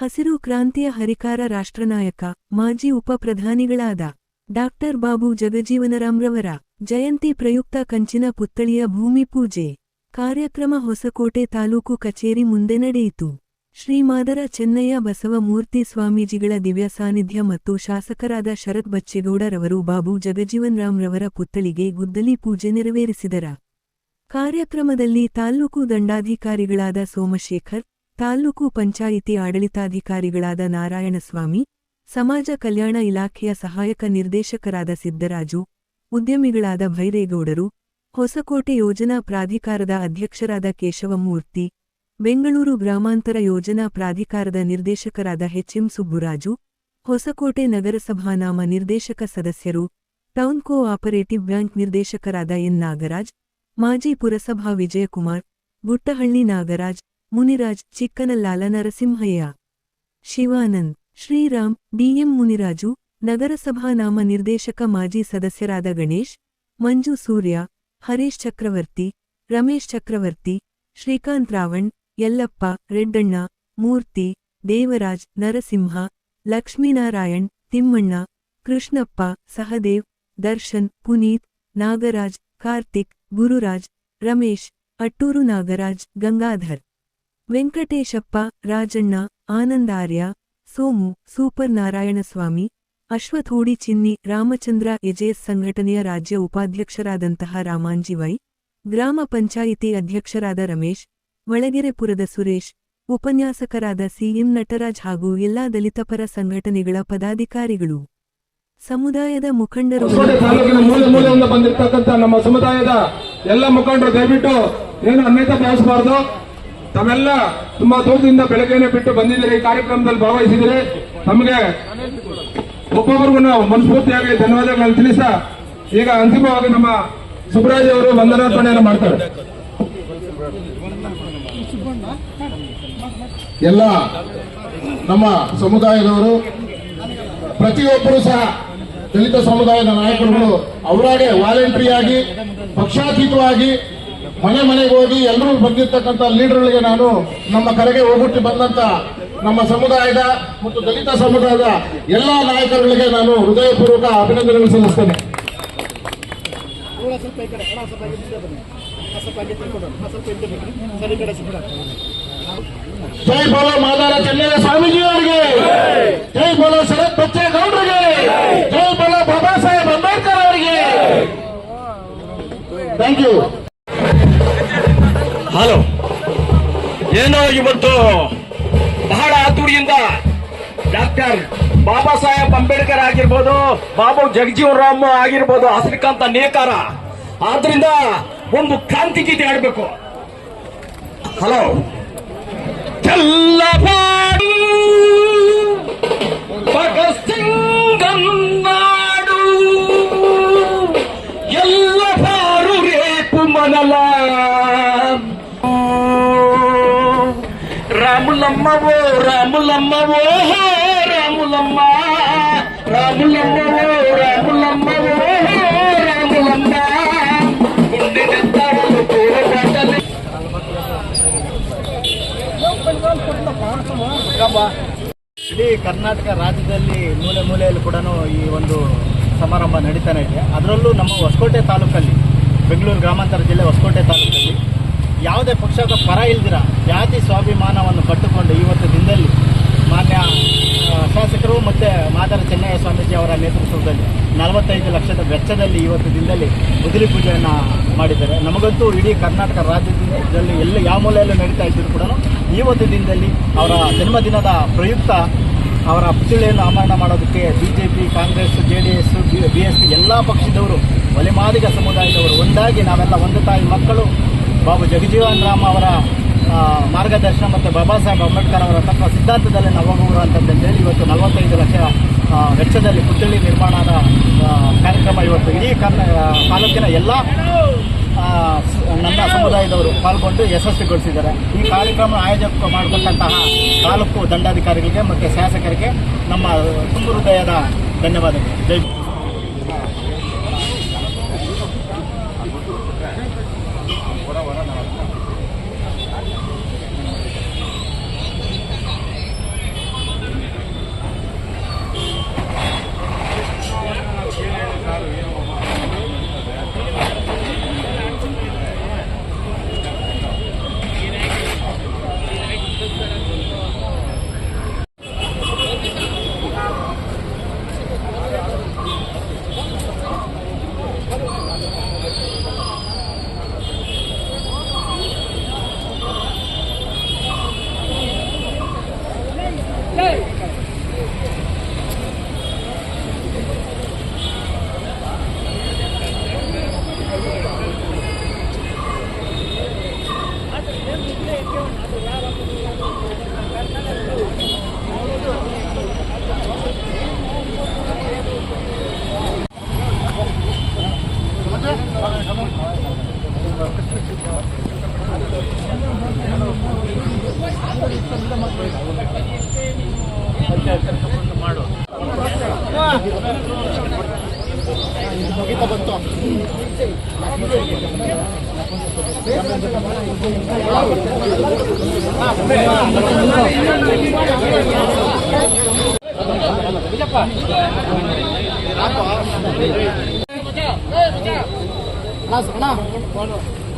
ಹಸಿರು ಕ್ರಾಂತಿಯ ಹರಿಕಾರ ರಾಷ್ಟ್ರನಾಯಕ, ಮಾಜಿ ಉಪ ಪ್ರಧಾನಿಗಳಾದ ಡಾಕ್ಟರ್ ಬಾಬು ಜಗಜೀವನರಾಮ್ರವರ ಜಯಂತಿ ಪ್ರಯುಕ್ತ ಕಂಚಿನ ಪುತ್ಥಳಿಯ ಭೂಮಿ ಪೂಜೆ ಕಾರ್ಯಕ್ರಮ ಹೊಸಕೋಟೆ ತಾಲೂಕು ಕಚೇರಿ ಮುಂದೆ ನಡೆಯಿತು. ಶ್ರೀಮಾದರ ಚೆನ್ನಯ್ಯ ಬಸವಮೂರ್ತಿ ಸ್ವಾಮೀಜಿಗಳ ದಿವ್ಯ ಸಾನ್ನಿಧ್ಯ ಮತ್ತು ಶಾಸಕರಾದ ಶರತ್ ಬಚ್ಚೇಗೌಡರವರು ಬಾಬು ಜಗಜೀವನ್ರಾಮ್ರವರ ಪುತ್ಥಳಿಗೆ ಗುದ್ದಲಿ ಪೂಜೆ ನೆರವೇರಿಸಿದರ. ಕಾರ್ಯಕ್ರಮದಲ್ಲಿ ತಾಲ್ಲೂಕು ದಂಡಾಧಿಕಾರಿಗಳಾದ ಸೋಮಶೇಖರ್ ತಾಲ್ಲೂಕು ಪಂಚಾಯಿತಿ ಆಡಳಿತಾಧಿಕಾರಿಗಳಾದ ನಾರಾಯಣಸ್ವಾಮಿ, ಸಮಾಜ ಕಲ್ಯಾಣ ಇಲಾಖೆಯ ಸಹಾಯಕ ನಿರ್ದೇಶಕರಾದ ಸಿದ್ದರಾಜು, ಉದ್ಯಮಿಗಳಾದ ಭೈರೇಗೌಡರು, ಹೊಸಕೋಟೆ ಯೋಜನಾ ಪ್ರಾಧಿಕಾರದ ಅಧ್ಯಕ್ಷರಾದ ಕೇಶವಮೂರ್ತಿ, ಬೆಂಗಳೂರು ಗ್ರಾಮಾಂತರ ಯೋಜನಾ ಪ್ರಾಧಿಕಾರದ ನಿರ್ದೇಶಕರಾದ ಎಚ್ಎಂ ಸುಬ್ಬುರಾಜು, ಹೊಸಕೋಟೆ ನಗರಸಭಾನಾಮ ನಿರ್ದೇಶಕ ಸದಸ್ಯರು ಟೌನ್ ಕೋ ಆಪರೇಟಿವ್ ಬ್ಯಾಂಕ್ ನಿರ್ದೇಶಕರಾದ ಎನ್ ನಾಗರಾಜ್, ಮಾಜಿ ಪುರಸಭಾ ವಿಜಯಕುಮಾರ್, ಗುಟ್ಟಹಳ್ಳಿ ನಾಗರಾಜ್ ಮುನಿರಾಜ್ ಚಿಕ್ಕನಲ್ಲಾಲ ನರಸಿಂಹಯ್ಯ. ಶಿವಾನಂದ್, ಶ್ರೀರಾಮ್ ಡಿಎಂ ಮುನಿರಾಜು, ನಗರಸಭಾ ನಾಮ ನಿರ್ದೇಶಕ ಮಾಜಿ ಸದಸ್ಯರಾದ ಗಣೇಶ್, ಮಂಜು ಸೂರ್ಯ, ಹರೀಶ್ ಚಕ್ರವರ್ತಿ, ರಮೇಶ್ ಚಕ್ರವರ್ತಿ, ಶ್ರೀಕಾಂತ್ ರಾವಣ್, ಯಲ್ಲಪ್ಪ, ರೆಡ್ಡಣ್ಣ, ಮೂರ್ತಿ, ದೇವರಾಜ್, ನರಸಿಂಹ, ಲಕ್ಷ್ಮೀನಾರಾಯಣ್, ತಿಮ್ಮಣ್ಣ, ಕೃಷ್ಣಪ್ಪ, ಸಹದೇವ್, ದರ್ಶನ್, ಪುನೀತ್, ನಾಗರಾಜ್, ಕಾರ್ತಿಕ್, ಗುರುರಾಜ್, ರಮೇಶ್, ಅಟ್ಟೂರು ನಾಗರಾಜ್, ಗಂಗಾಧರ್. ವೆಂಕಟೇಶಪ್ಪ, ರಾಜಣ್ಣ, ಆನಂದಾರ್ಯ, ಸೋಮು ಸೂಪರ್ ನಾರಾಯಣಸ್ವಾಮಿ ಅಶ್ವಥೋಡಿ ಚಿನ್ನಿ, ರಾಮಚಂದ್ರ ಎಜೆಎಸ್ ಸಂಘಟನೆಯ ರಾಜ್ಯ ಉಪಾಧ್ಯಕ್ಷರಾದಂತಹ ರಾಮಾಂಜಿ ವೈ, ಗ್ರಾಮ ಪಂಚಾಯಿತಿ ಅಧ್ಯಕ್ಷರಾದ ರಮೇಶ್ ಒಳಗೆರೆಪುರದ ಸುರೇಶ್, ಉಪನ್ಯಾಸಕರಾದ ಸಿಎಂ ನಟರಾಜ್ ಹಾಗೂ ಎಲ್ಲಾ ದಲಿತಪರ ಸಂಘಟನೆಗಳ ಪದಾಧಿಕಾರಿಗಳು. ಸಮುದಾಯದ ಮುಖಂಡರು ನಮ್ಮ ಸಮುದಾಯದ ಎಲ್ಲ ಮುಖಂಡರು ದಯವಿಟ್ಟು ಏನು ಅನ್ಯತಾ ಭಾವಿಸಬಾರ್ದು ತಾವೆಲ್ಲ ತುಂಬಾ ದೂರದಿಂದ ಬೆಳಗ್ಗೆನೆ ಬಿಟ್ಟು ಬಂದಿದ್ದೀರಿ. ಈ ಕಾರ್ಯಕ್ರಮದಲ್ಲಿ ಭಾಗವಹಿಸಿದರೆ ತಮಗೆ ಒಬ್ಬೊಬ್ಬರಿಗೂ ನಾವು ಮನಸ್ಫೂರ್ತಿಯಾಗಿ ಧನ್ಯವಾದಗಳನ್ನು ತಿಳಿಸ ಈಗ ಅಂತಿಮವಾಗಿ ನಮ್ಮ ಸುಬ್ರಾಜ್ ಅವರು ವಂದನಾರ್ಪಣೆಯನ್ನು ಮಾಡ್ತಾರೆ. ಎಲ್ಲ ನಮ್ಮ ಸಮುದಾಯದವರು, ಪ್ರತಿಯೊಬ್ಬರು ಸಹ ದಲಿತ ಸಮುದಾಯದ ನಾಯಕರುಗಳು ಅವರಾಗೆ ವಾಲಂಟ್ರಿಯಾಗಿ ಪಕ್ಷಾತೀತವಾಗಿ ಮನೆ ಮನೆಗೆ ಹೋಗಿ ಎಲ್ಲರೂ ಬಂದಿರ್ತಕ್ಕಂಥ ಲೀಡರ್ಗಳಿಗೆ ನಾನು ನಮ್ಮ ಕರೆಗೆ ಹೋಗ್ಬಿಟ್ಟು ಬಂದಂತ ನಮ್ಮ ಸಮುದಾಯದ ಮತ್ತು ದಲಿತ ಸಮುದಾಯದ ಎಲ್ಲ ನಾಯಕರುಗಳಿಗೆ ನಾನು ಹೃದಯಪೂರ್ವಕ ಅಭಿನಂದನೆಗಳು ಸಲ್ಲಿಸ್ತೇನೆ. ಜೈ ಬೋಲೋ ಮಾದಾರ ಸ್ವಾಮೀಜಿ ಅವರಿಗೆ ಜೈ ಬೋಲೋ ಶರತ್ ಬಚ್ಚೇಗೌಡರಿಗೆ ಜೈ ಬೋಲೋ ಬಾಬಾ ಸಾಹೇಬ್ ಅಂಬೇಡ್ಕರ್ ಅವರಿಗೆ. Thank you hello. ಏನೋ ಇವತ್ತು ಬಹಳ ಆತುರಿಯಿಂದ ಡಾಕ್ಟರ್ ಬಾಬಾ ಸಾಹೇಬ್ ಅಂಬೇಡ್ಕರ್ ಆಗಿರ್ಬೋದು, ಬಾಬು ಜಗಜೀವನ್ ರಾಮ್ ಆಗಿರ್ಬೋದು ಹಸಿರಿಕಾಂತ ನೇಕಾರ. ಆದ್ರಿಂದ ಒಂದು ಕ್ರಾಂತಿ ಗೀತೆ ಆಡಬೇಕು ಹಲೋ రాములమ్మవో రాములమ్మవో రాములమ్మ రాములమ్మవో రాములమ్మవో రాములమ్మ గుండె నెత్తారలు కూడబట్టలు ಇಡೀ ಕರ್ನಾಟಕ ರಾಜ್ಯದಲ್ಲಿ ಮೂಲೆ ಮೂಲೆಯಲ್ಲೂ ಕೂಡ ಈ ಒಂದು ಸಮಾರಂಭ ನಡೀತಾನೆ ಇದೆ ಅದರಲ್ಲೂ ನಮ್ಮ ಹೊಸಕೋಟೆ ತಾಲೂಕಲ್ಲಿ ಬೆಂಗಳೂರು ಗ್ರಾಮಾಂತರ ಜಿಲ್ಲೆ ಹೊಸಕೋಟೆ ತಾಲೂಕಲ್ಲಿ ಯಾವುದೇ ಪಕ್ಷದ ಪರ ಇಲ್ದಿರ ಜಾತಿ ಸ್ವಾಭಿಮಾನವನ್ನು ಕಟ್ಟುಕೊಂಡು ಇವತ್ತು ದಿನದಲ್ಲಿ ಮಾನ್ಯ ಶಾಸಕರು ಮತ್ತು ಮಾದರ ಚೆನ್ನಯ್ಯ ಸ್ವಾಮೀಜಿ ಅವರ ನೇತೃತ್ವದಲ್ಲಿ ನಲವತ್ತೈದು ಲಕ್ಷದ ವೆಚ್ಚದಲ್ಲಿ ಇವತ್ತು ದಿನದಲ್ಲಿ ಉದುರಿ ಪೂಜೆಯನ್ನು ಮಾಡಿದ್ದಾರೆ. ನಮಗಂತೂ ಇಡೀ ಕರ್ನಾಟಕ ರಾಜ್ಯದಲ್ಲಿ ಎಲ್ಲ ಯಾವ ಮೂಲೆಯಲ್ಲೂ ನಡೀತಾ ಇದ್ದರೂ ಕೂಡ ಇವತ್ತು ದಿನದಲ್ಲಿ ಅವರ ಜನ್ಮದಿನದ ಪ್ರಯುಕ್ತ ಅವರ ಪುತ್ಥಳಿಯನ್ನು ಆಮರಣ ಮಾಡೋದಕ್ಕೆ BJP Congress J D S B S P ಎಲ್ಲ ಪಕ್ಷದವರು, ಒಲೆಮಾದಿಗ ಸಮುದಾಯದವರು ಒಂದಾಗಿ ನಾವೆಲ್ಲ ಒಂದು ತಾಯಿ ಮಕ್ಕಳು. ಬಾಬು ಜಗಜೀವನ್ ರಾಮ್ ಅವರ ಮಾರ್ಗದರ್ಶನ ಮತ್ತು ಬಾಬಾ ಸಾಹೇಬ್ ಅಂಬೇಡ್ಕರ್ ಅವರ ತತ್ವ ಸಿದ್ಧಾಂತದಲ್ಲಿ ನಾವು ಅಂತಂದೇಳಿ ಇವತ್ತು ನಲವತ್ತೈದು ಲಕ್ಷ ವೆಚ್ಚದಲ್ಲಿ ಪುತ್ಥಳಿ ನಿರ್ಮಾಣದ ಕಾರ್ಯಕ್ರಮ ಇವತ್ತು ಇಡೀ ತಾಲೂಕಿನ ಎಲ್ಲ ನನ್ನ ಸಮುದಾಯದವರು ಪಾಲ್ಗೊಂಡು ಯಶಸ್ವಿಗೊಳಿಸಿದ್ದಾರೆ. ಈ ಕಾರ್ಯಕ್ರಮ ಆಯೋಜಕ ಮಾಡಿಕೊಂಡಂತಹ ತಾಲೂಕು ದಂಡಾಧಿಕಾರಿಗಳಿಗೆ ಮತ್ತು ಶಾಸಕರಿಗೆ ನಮ್ಮ ತುಂಬ ಹೃದಯದ ಧನ್ಯವಾದಗಳು.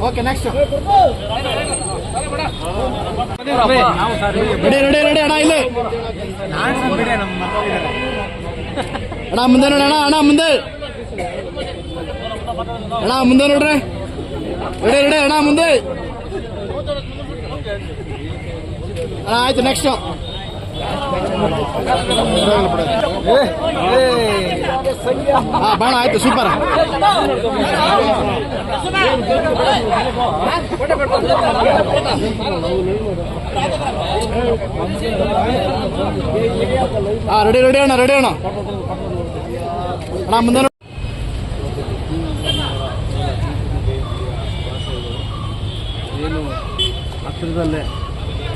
Okay next ready ready ready ಅಣ್ಣ ಇಲ್ಲಿ ಅಣ್ಣ ಮುಂದೆ ನೋಡಿ ಅಣ್ಣ ಅಣ್ಣ ಮುಂದೆ ಅಣ್ಣ ಮುಂದೆ ನೋಡ್ರಿ ರೆಡಿ ರೆಡಿ ಅಣ್ಣ ಮುಂದೆ ಅಣ್ಣ ಆಯ್ತು ನೆಕ್ಸ್ಟ್ ಹಾ ಬಾಣ ಆಯ್ತು ಸೂಪರ್ ಹಾ ರೆಡಿ ರೆಡಿ ಅಣ್ಣ ರೆಡಿ ಅಣ್ಣ ಅಣ್ಣ ಮುಂದೆ ನೋಡು. ಏನು ಹತ್ತಿರದಲ್ಲೇ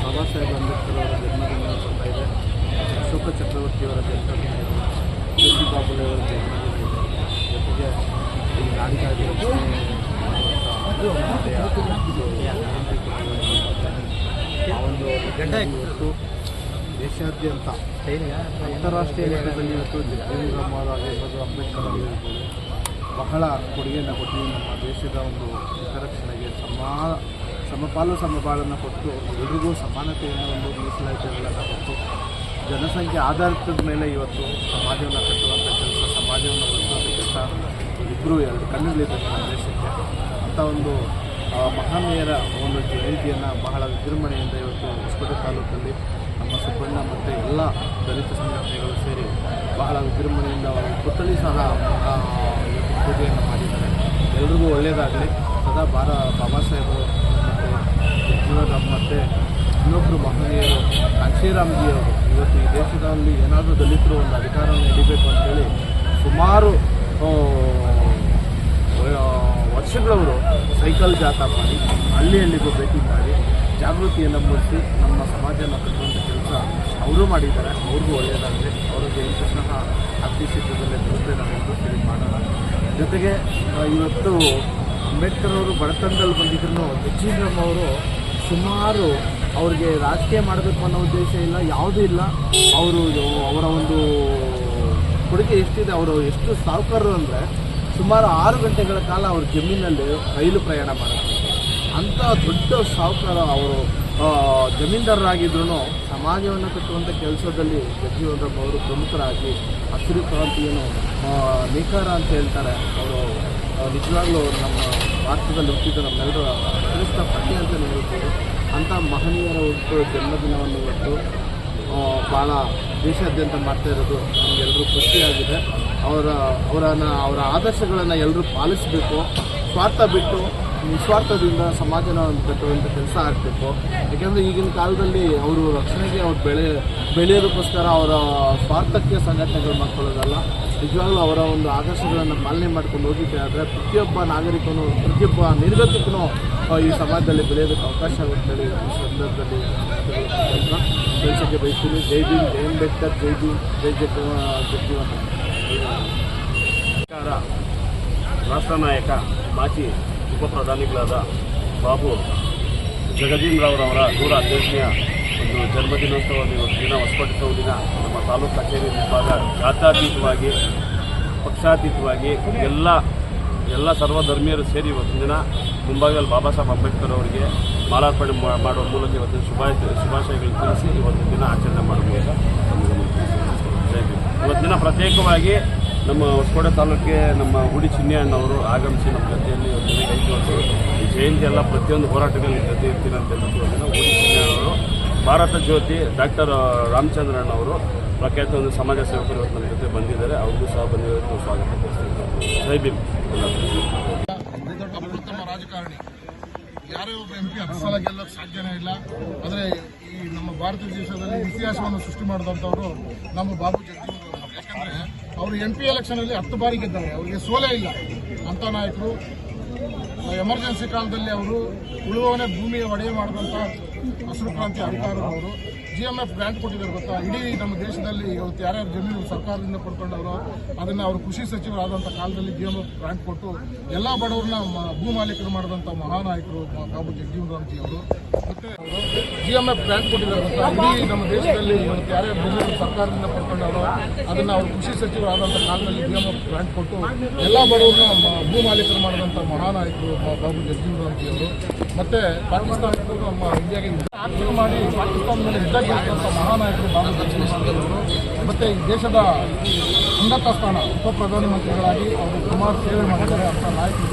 ಬಾಬಾ ಸಾಹೇಬ್ ಅಂಬೇಡ್ಕರ್ ಅವರ ಜನ್ಮದಿನ ಬರ್ತಾ ಇದೆ ಅಶೋಕ ಚಕ್ರವರ್ತಿಯವರ ಜನ್ಮದಿನ ಜ್ಯೋತಿ ಬಾಬುಲೆ ಅವರ ಜನ್ಮದಿನ. ಜೊತೆಗೆ ಈ ನಾಡಿಗಾಗಿ ಆ ಒಂದು ಇವತ್ತು ದೇಶಾದ್ಯಂತ ಅಂತಾರಾಷ್ಟ್ರೀಯ ಮಟ್ಟದಲ್ಲಿ ಇವತ್ತು ಜಗಜೀವನರಾಮ್ ಆಗಿರ್ಬೋದು ಅಂಬೇಡ್ಕರ್ ಆಗಿರ್ಬೋದು ಬಹಳ ಕೊಡುಗೆಯನ್ನು ಕೊಟ್ಟು ನಮ್ಮ ದೇಶದ ಒಂದು ಹಿತರಕ್ಷಣೆಗೆ ಸಮಾ ಸಮಪಾಲು ಸಮಪಾಲನ್ನು ಕೊಟ್ಟು ಎಲ್ರಿಗೂ ಸಮಾನತೆಯನ್ನು ಒಂದು ಮೀಸಲಾತಿಗಳನ್ನು ಕೊಟ್ಟು ಜನಸಂಖ್ಯೆ ಆಧಾರಿತದ ಮೇಲೆ ಇವತ್ತು ಸಮಾಜವನ್ನು ಕಟ್ಟುವಂಥ ಕೆಲಸ, ಸಮಾಜವನ್ನು ಉಳಿಸುವಂಥ ಕೆಲಸ ಇಬ್ಬರು ಎರಡು ಕಣ್ಣುಗಳಿದ್ದಾರೆ ನಮ್ಮ ದೇಶಕ್ಕೆ. ಅಂಥ ಒಂದು ಮಹಾಮೇಯರ ಒಂದು ಜಯಂತಿಯನ್ನು ಬಹಳ ವಿಜೃಂಭಣೆಯಿಂದ ಇವತ್ತು ಹೊಸಪೇಟೆ ತಾಲೂಕಲ್ಲಿ ನಮ್ಮ ಸುಬ್ಬಣ್ಣ ಮತ್ತು ಎಲ್ಲ ದಲಿತ ಸಂಘಟನೆಗಳು ಸೇರಿ ಬಹಳ ವಿಜೃಂಭಣೆಯಿಂದ ಅವರು ಪುತ್ಥಳಿ ಸಹ ಪೂಜೆಯನ್ನು ಮಾಡಿದ್ದಾರೆ. ಎಲ್ರಿಗೂ ಒಳ್ಳೆಯದಾಗಲಿ ಸದಾ ಬಾರ ಬಾಬಾ ಸಾಹೇಬರು ಜೀವರಾಮ್ ಮತ್ತು ಇನ್ನೊಬ್ಬರು ಮಹನೀಯರು ಅವರು ಇವತ್ತು ಈ ದೇಶದಲ್ಲಿ ಏನಾದರೂ ದಲಿತರು ಒಂದು ಅಧಿಕಾರವನ್ನು ಹಿಡಿಬೇಕು ಅಂತೇಳಿ ಸುಮಾರು ವರ್ಷಗಳವರು ಸೈಕಲ್ ಜಾಥಾ ಮಾಡಿ, ಹಳ್ಳಿ ಹಳ್ಳಿಗೂ ಭೇಟಿ ಮಾಡಿ ಜಾಗೃತಿಯನ್ನು ಮೂಡಿಸಿ ನಮ್ಮ ಸಮಾಜನ ಕಟ್ಟುವಂಥ ಕೆಲಸ ಅವರು ಮಾಡಿದ್ದಾರೆ. ಅವ್ರಿಗೂ ಒಳ್ಳೆಯದಾಗಲಿ. ಅವರಿಗೆ ಇಂಥ ಸಹ ಅತಿ ಶೀಘ್ರದಲ್ಲೇ ಬರುತ್ತೆ ನಾವೆಲ್ಲರೂ ಮಾಡೋಣ. ಜೊತೆಗೆ ಇವತ್ತು ಅಂಬೇಡ್ಕರ್ ಅವರು ಬಡತನದಲ್ಲಿ ಬಂದಿದ್ರು ಅವರು ಸುಮಾರು ಅವ್ರಿಗೆ ರಾಜಕೀಯ ಮಾಡಬೇಕು ಅನ್ನೋ ಉದ್ದೇಶ ಇಲ್ಲ, ಯಾವುದೂ ಇಲ್ಲ. ಅವರು ಅವರ ಒಂದು ಕೊಡುಗೆ ಎಷ್ಟಿದೆ, ಅವರು ಎಷ್ಟು ಸಾಹುಕಾರರು ಅಂದರೆ ಸುಮಾರು ಆರು ಗಂಟೆಗಳ ಕಾಲ ಅವ್ರ ಜಮೀನಲ್ಲಿ ರೈಲು ಪ್ರಯಾಣ ಮಾಡ್ತಾರೆ ಅಂಥ ದೊಡ್ಡ ಸಾಹುಕಾರ ಅವರು ಜಮೀನ್ದಾರರಾಗಿದ್ರು ಸಮಾಜವನ್ನು ಕಟ್ಟುವಂಥ ಕೆಲಸದಲ್ಲಿ ಜಗಜೀವನರಾಮ್ ಅವರು ಪ್ರಮುಖರಾಗಿ ಹಸಿರು ಕ್ರಾಂತಿಯನ್ನು ನಿಖಾರ ಅಂತ ಹೇಳ್ತಾರೆ. ಅವರು ನಿಜವಾಗ್ಲೂ ನಮ್ಮ ಭಾರತದಲ್ಲಿ ಹುಟ್ಟಿದ ನಮ್ಮೆಲ್ಲರ ಶ್ರೇಷ್ಠ ಪಟ್ಟಿ ಅಂತಲೇ ಹೇಳ್ಬೋದು ಅಂಥ ಮಹನೀಯರ ಹುಟ್ಟು ಜನ್ಮದಿನವನ್ನು ಇವತ್ತು ಭಾಳ ದೇಶಾದ್ಯಂತ ಮಾಡ್ತಾ ಇರೋದು ನಮಗೆಲ್ಲರೂ ಖುಷಿಯಾಗಿದೆ. ಅವರ, ಅವರನ್ನು, ಅವರ ಆದರ್ಶಗಳನ್ನು ಎಲ್ಲರೂ ಪಾಲಿಸಬೇಕು, ಸ್ವಾರ್ಥ ಬಿಟ್ಟು ನಿಸ್ವಾರ್ಥದಿಂದ ಸಮಾಜನ ಕಟ್ಟುವಂಥ ಕೆಲಸ ಆಗಬೇಕು ಯಾಕೆಂದರೆ ಈಗಿನ ಕಾಲದಲ್ಲಿ ಅವರು ರಕ್ಷಣೆಗೆ ಅವ್ರು ಬೆಳೆ, ಬೆಳೆಯೋದಕ್ಕೋಸ್ಕರ ಅವರ ಸ್ವಾರ್ಥಕ್ಕೆ ಸಂಘಟನೆಗಳು ಮಾಡ್ಕೊಳ್ಳೋದಲ್ಲ. ನಿಜವಾಗ್ಲೂ ಅವರ ಒಂದು ಆದರ್ಶಗಳನ್ನು ಪಾಲನೆ ಮಾಡ್ಕೊಂಡು ಹೋಗಿದ್ದೆ ಆದರೆ ಪ್ರತಿಯೊಬ್ಬ ನಾಗರಿಕನು, ಪ್ರತಿಯೊಬ್ಬ ನಿರ್ಗತಿಕನು ಈ ಸಮಾಜದಲ್ಲಿ ಬೆಳೆಯೋದಕ್ಕೆ ಅವಕಾಶ ಆಗುತ್ತೆ ಈ ಸಂದರ್ಭದಲ್ಲಿ ಕೆಲಸಕ್ಕೆ ಬಯಸ್ತೀನಿ. ಜೈ ಭೀಮ್, ಜೈ ಅಂಬೇಡ್ಕರ್, ಜೈ ಭೀಮ್, ಜೈ ಜಗ ಜಗಜೀವನ ರಾಷ್ಟ್ರ ನಾಯಕ ಮಾಜಿ ಉಪ ಪ್ರಧಾನಿಗಳಾದ ಬಾಬು ಅವರವರ ದೂರ ಹದಿನೆಂಟನೆಯ ಒಂದು ಜನ್ಮದಿನೋತ್ಸವದ ಇವತ್ತು ದಿನ ಹೊಸಪಟ್ಟಿಸುವ ದಿನ ನಮ್ಮ ತಾಲೂಕು ಕಚೇರಿ ಮುಂಭಾಗ ಜಾತ್ಯಾತೀತವಾಗಿ, ಪಕ್ಷಾತೀತವಾಗಿ ಎಲ್ಲ ಎಲ್ಲ ಸರ್ವಧರ್ಮೀಯರು ಸೇರಿ ಇವತ್ತು ದಿನ ಮುಂಭಾಗದಲ್ಲಿ ಬಾಬಾ ಸಾಹೇಬ್ ಅಂಬೇಡ್ಕರ್ ಅವರಿಗೆ ಮಾಲಾರ್ಪಣೆ ಮಾಡುವ ಮೂಲಕ ಇವತ್ತು ಶುಭಾಯ ಶುಭಾಶಯಗಳು ತಿಳಿಸಿ ಇವತ್ತು ದಿನ ಆಚರಣೆ ಮಾಡುವ ಮೂಲಕ ಭೀಮ್. ಇವತ್ತಿನ ದಿನ ಪ್ರತ್ಯೇಕವಾಗಿ ನಮ್ಮ ಹೊಸಕೋಟೆ ತಾಲೂಕಿಗೆ ನಮ್ಮ ಹುಡಿ ಚಿನ್ನಿಯಣ್ಣವರು ಆಗಮಿಸಿ ನಮ್ಮ ಜೊತೆಯಲ್ಲಿ ಕೈ ಈ ಜಯಂತಿ ಎಲ್ಲ ಪ್ರತಿಯೊಂದು ಹೋರಾಟಗಳಲ್ಲಿ ಜೊತೆ ಇರ್ತೀನಿ ಅಂತ ಹೇಳ್ಬಿಟ್ಟು ಹುಡಿ ಚಿನ್ನಿಯಣ್ಣವರು ಭಾರತ ಜ್ಯೋತಿ ಡಾಕ್ಟರ್ ರಾಮಚಂದ್ರಣ್ಣ ಅವರು, ಪ್ರಖ್ಯಾತ ಒಂದು ಸಮಾಜ ಸೇವಕರು ನಮ್ಮ ಜೊತೆ ಬಂದಿದ್ದಾರೆ. ಅವ್ರಿಗೂ ಸಹ ಬಂದಿರೋದಕ್ಕೆ ಸ್ವಾಗತ ಭೀಮ್. ಅಪ್ರಥಮ ರಾಜಕಾರಣಿ. ಯಾರೇ ಒಬ್ಬ ಎಂ ಪಿ ಹತ್ತು ಸಲ ಗೆಲ್ಲೋಕೆ ಸಾಧ್ಯನೇ ಇಲ್ಲ. ಆದರೆ ಈ ನಮ್ಮ ಭಾರತ ದೇಶದಲ್ಲಿ ಇತಿಹಾಸವನ್ನು ಸೃಷ್ಟಿ ಮಾಡಿದಂಥವ್ರು ನಮ್ಮ ಬಾಬು ಜಗಜೀವನ್ ಅವರು ಎಂ ಪಿ ಎಲೆಕ್ಷನಲ್ಲಿ ಹತ್ತು ಬಾರಿ ಗೆದ್ದಾರೆ. ಅವರಿಗೆ ಸೋಲೇ ಇಲ್ಲ. ಅಂತ ನಾಯಕರು ಎಮರ್ಜೆನ್ಸಿ ಕಾಲದಲ್ಲಿ ಅವರು ಉಳುವವನೇ ಭೂಮಿಯ ಒಡೆಯ ಮಾಡಿದಂಥ ಹಸಿರು ಕ್ರಾಂತಿ ಅಧಿಕಾರದವರು ಜಿ ಎಂ ಎಫ್ ಗ್ರಾಂಟ್ ಕೊಟ್ಟಿದ್ದಾರೆ ಗೊತ್ತಾ? ಇಡೀ ನಮ್ಮ ದೇಶದಲ್ಲಿ ಇವತ್ತು ಯಾರ್ಯಾರು ಜಮೀನು ಸರ್ಕಾರದಿಂದ ಪಡ್ಕೊಂಡವರು, ಅದನ್ನು ಅವರು ಕೃಷಿ ಸಚಿವರಾದಂಥ ಕಾಲದಲ್ಲಿ ಜಿ ಎಂ ಎಫ್ ಗ್ರಾಂಟ್ ಕೊಟ್ಟು ಎಲ್ಲ ಬಡವ್ರನ್ನ ಭೂ ಮಾಲೀಕರು ಮಾಡಿದಂಥ ಮಹಾನಾಯಕರು ಬಾಬು ಜಗಜೀವನ್ ರಾಮ್ಜಿ ಅವರು. ಮತ್ತೆ ಜಿ ಎಂ ಎಫ್ ಗ್ರಾಂಟ್ ಕೊಟ್ಟಿದ್ದಾರೆ ಗೊತ್ತಾ? ಇಡೀ ನಮ್ಮ ದೇಶದಲ್ಲಿ ಇವತ್ತು ಯಾರ್ಯಾರು ಜಮೀನು ಸರ್ಕಾರದಿಂದ ಪಡ್ಕೊಂಡವರು, ಅದನ್ನು ಅವರು ಕೃಷಿ ಸಚಿವರಾದಂಥ ಕಾಲದಲ್ಲಿ ಜಿ ಎಂ ಎಫ್ ಗ್ರಾಂಟ್ ಕೊಟ್ಟು ಎಲ್ಲ ಬಡವ್ರನ್ನ ಭೂ ಮಾಲೀಕರು ಮಾಡಿದಂಥ ಮಹಾನಾಯಕರು ಬಾಬು ಜಗಜೀವನ್ ರಾಮ್ ಅವರು. ಮತ್ತು ಪಾಕಿಸ್ತಾನಕ್ಕೂ ನಮ್ಮ ಇಂಡಿಯಾಗೆ ಆಕ್ರಮಣ ಮಾಡಿ ಮಹಾನಾಯಕರು ಬಾಬು ಮತ್ತೆ ದೇಶದ ಉನ್ನತ ಸ್ಥಾನ ಉಪ ಪ್ರಧಾನಮಂತ್ರಿಗಳಾಗಿ ಅವರು ಸುಮಾರು ಸೇವೆ ಮಾಡಿದ್ದಾರೆ ಅಂತ ನಾಯಕರು